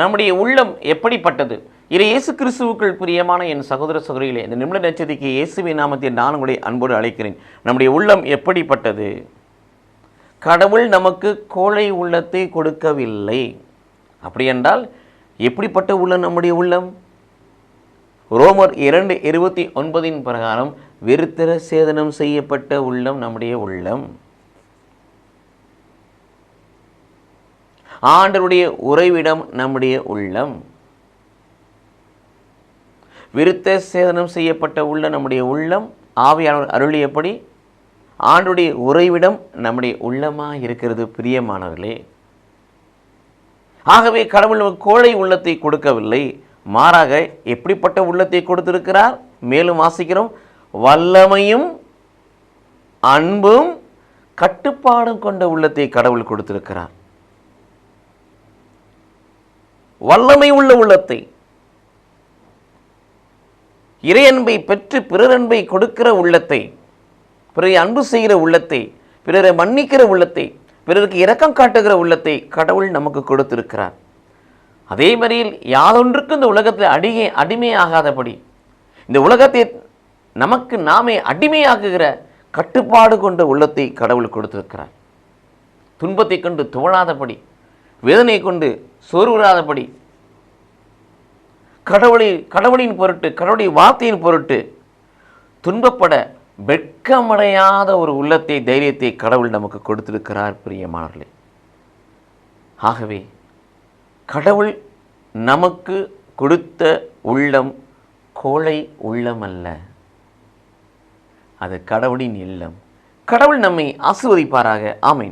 நம்முடைய உள்ளம் எப்படிப்பட்டது? இது இயேசு கிறிஸ்துவுக்குள் பிரியமான என் சகோதர சகோதரிகளே இந்த நிமிட நட்சத்திரிக்கு இயேசுவின் நாமத்தில் நான் உங்களை அன்போடு அழைக்கிறேன். நம்முடைய உள்ளம் எப்படிப்பட்டது? கடவுள் நமக்கு கோழை உள்ளத்தை கொடுக்கவில்லை. அப்படியென்றால் எப்படிப்பட்ட உள்ளம் நம்முடைய உள்ளம்? ரோமர் இரண்டு இருபத்தி ஒன்பதின் பிரகாரம் வெறுத்தர சேதனம் செய்யப்பட்ட உள்ளம் நம்முடைய உள்ளம். ஆண்டருடைய உறைவிடம் நம்முடைய உள்ளம். விருத்த சேதனம் செய்யப்பட்ட உள்ள நம்முடைய உள்ளம் ஆவியானவர் அருளியபடி ஆண்டுடைய உறைவிடம் நம்முடைய உள்ளமாக இருக்கிறது பிரியமானவர்களே. ஆகவே கடவுள் கோழை உள்ளத்தை கொடுக்கவில்லை. மாறாக எப்படிப்பட்ட உள்ளத்தை கொடுத்திருக்கிறார்? மேலும் வாசிக்கிறோம். வல்லமையும் அன்பும் கட்டுப்பாடும் கொண்ட உள்ளத்தை கடவுள் கொடுத்திருக்கிறார். வல்லமை உள்ள உள்ளத்தை. இறையன்பை பெற்று பிறரன்பை கொடுக்கிற உள்ளத்தை பிறரை அன்பு செய்கிற உள்ளத்தை பிறரை மன்னிக்கிற உள்ளத்தை பிறருக்கு இரக்கம் காட்டுகிற உள்ளத்தை கடவுள் நமக்கு கொடுத்திருக்கிறார். அதே மாதிரியில் யாதொன்றுக்கும் இந்த உலகத்தில் அடியே அடிமையாகாதபடி இந்த உலகத்தை நமக்கு நாமே அடிமையாக்குகிற கட்டுப்பாடு கொண்ட உள்ளத்தை கடவுள் கொடுத்திருக்கிறார். துன்பத்தை கொண்டு துவழாதபடி வேதனை கொண்டு சோர்வுறாதபடி கடவுளை கடவுளின் பொருட்டு கடவுளுடைய வார்த்தையின் பொருட்டு துன்பப்பட வெட்கமடையாத ஒரு உள்ளத்தை தைரியத்தை கடவுள் நமக்கு கொடுத்திருக்கிறார் பிரியமானவர்களே. ஆகவே கடவுள் நமக்கு கொடுத்த உள்ளம் கோழை உள்ளம் அல்ல. அது கடவுளின் இல்லம். கடவுள் நம்மை ஆசிர்வதிப்பாராக. ஆமீன்.